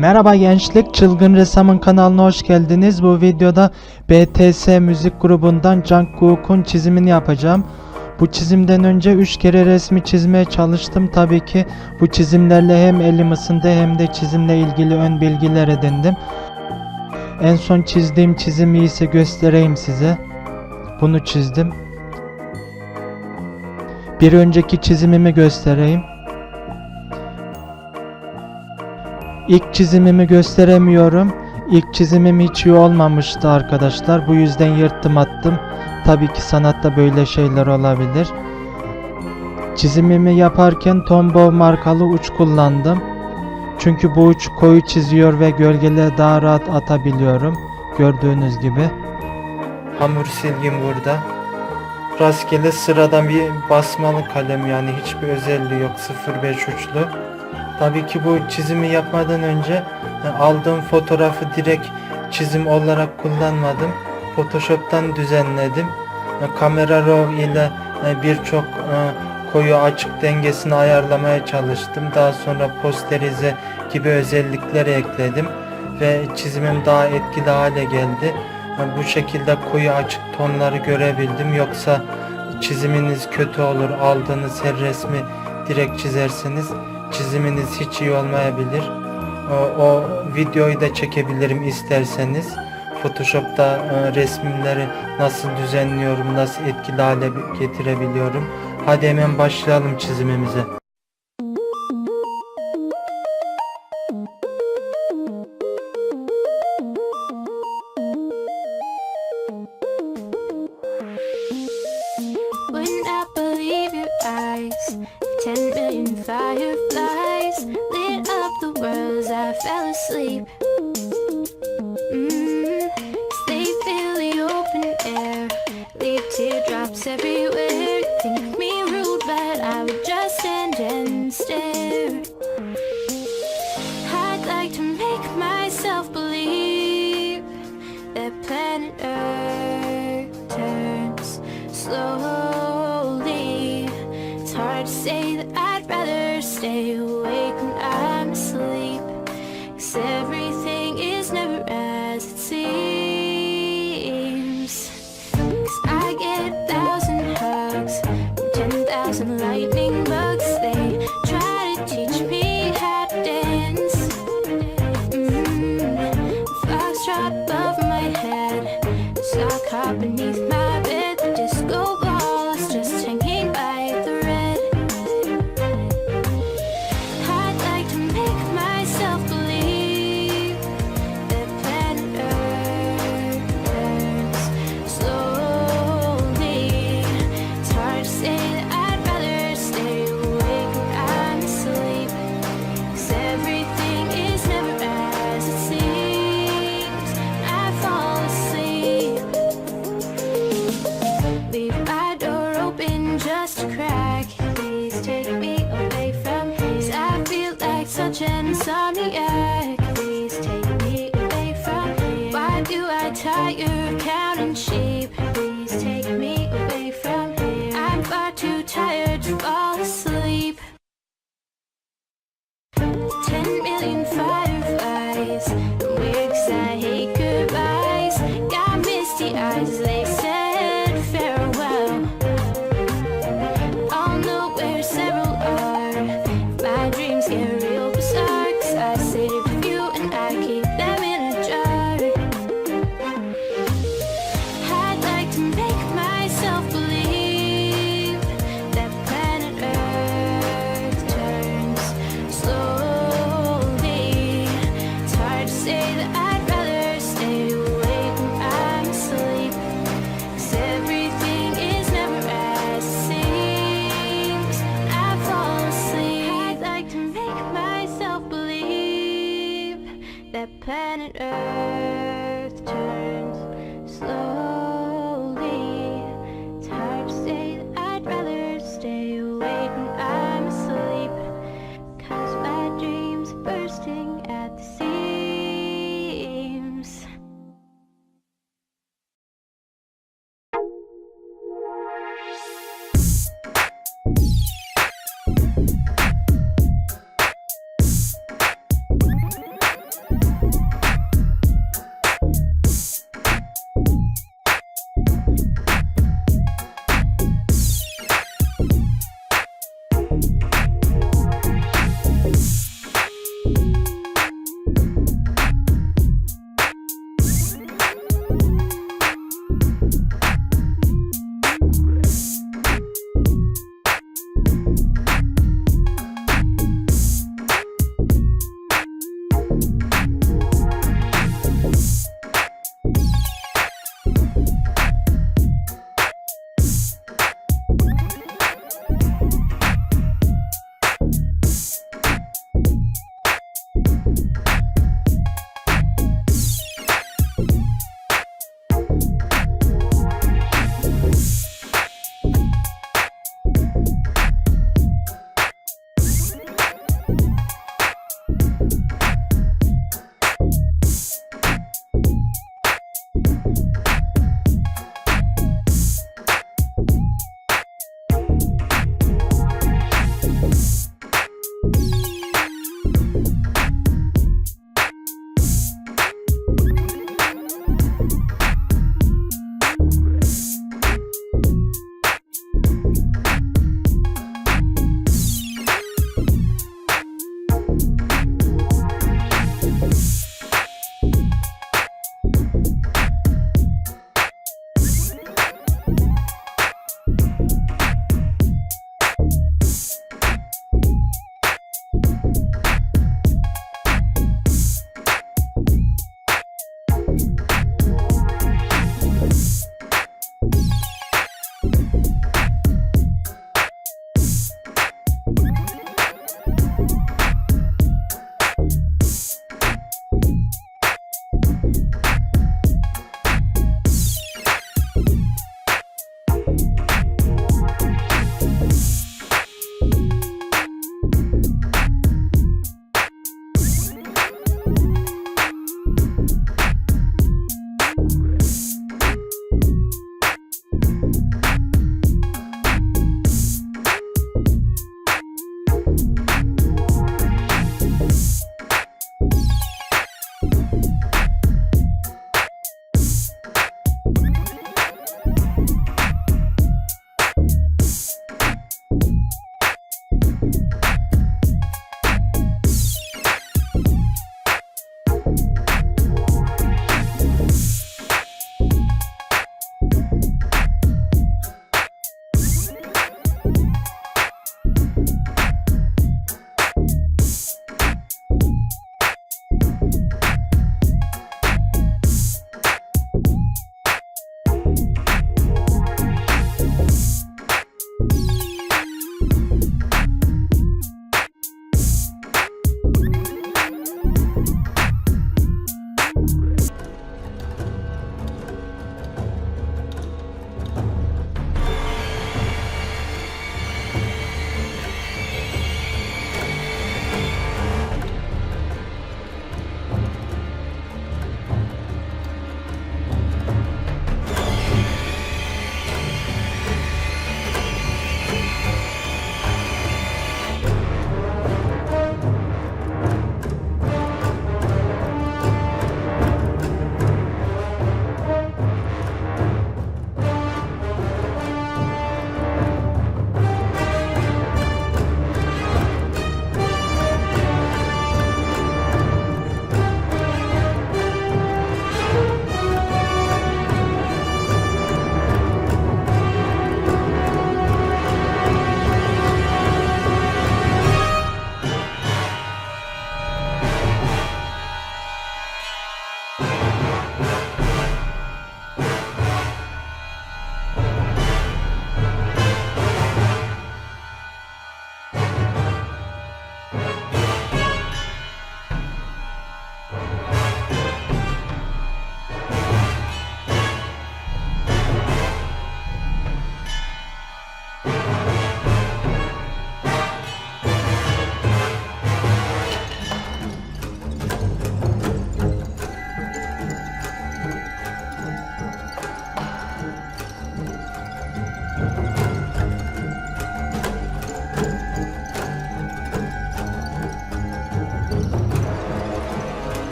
Merhaba gençlik, Çılgın Ressam'ın kanalına hoş geldiniz. Bu videoda BTS müzik grubundan Jungkook'un çizimini yapacağım. Bu çizimden önce 3 kere resmi çizmeye çalıştım. Tabii ki bu çizimlerle hem elim ısındı hem de çizimle ilgili ön bilgiler edindim. En son çizdiğim çizimi ise göstereyim size. Bunu çizdim. Bir önceki çizimimi göstereyim. İlk çizimimi gösteremiyorum. İlk çizimim hiç iyi olmamıştı arkadaşlar. Bu yüzden yırttım attım. Tabii ki sanatta böyle şeyler olabilir. Çizimimi yaparken Tombow markalı uç kullandım. Çünkü bu uç koyu çiziyor ve gölgeleri daha rahat atabiliyorum. Gördüğünüz gibi. Hamur silgim burada. Rastgele sıradan bir basmalı kalem yani hiçbir özelliği yok 05 uçlu. Tabii ki bu çizimi yapmadan önce e, aldığım fotoğrafı direkt çizim olarak kullanmadım. Photoshop'tan düzenledim. E, Kamera Raw ile e, birçok koyu açık dengesini ayarlamaya çalıştım. Daha sonra posterize gibi özellikleri ekledim ve çizimim daha etkili hale geldi. Bu şekilde koyu açık tonları görebildim. Yoksa çiziminiz kötü olur. Aldığınız her resmi direkt çizerseniz çiziminiz hiç iyi olmayabilir. O, o videoyu da çekebilirim isterseniz. Photoshop'ta e, resimleri nasıl düzenliyorum, nasıl etkili hale getirebiliyorum. Hadi hemen başlayalım çizimimize. Make myself believe that planet Earth turns slowly. It's hard to say that I'd rather stay awake Foxtrot above my head, sock hop beneath my bed. The disco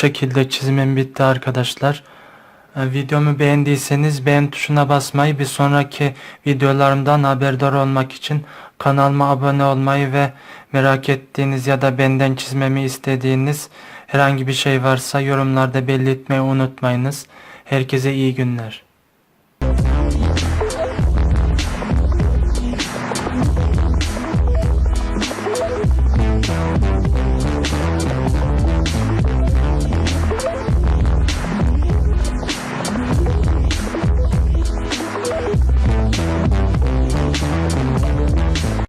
şekilde çizimim bitti arkadaşlar. E, Videomu beğendiyseniz beğen tuşuna basmayı bir sonraki videolarımdan haberdar olmak için kanalıma abone olmayı ve merak ettiğiniz ya da benden çizmemi istediğiniz herhangi bir şey varsa yorumlarda belirtmeyi unutmayınız. Herkese iyi günler.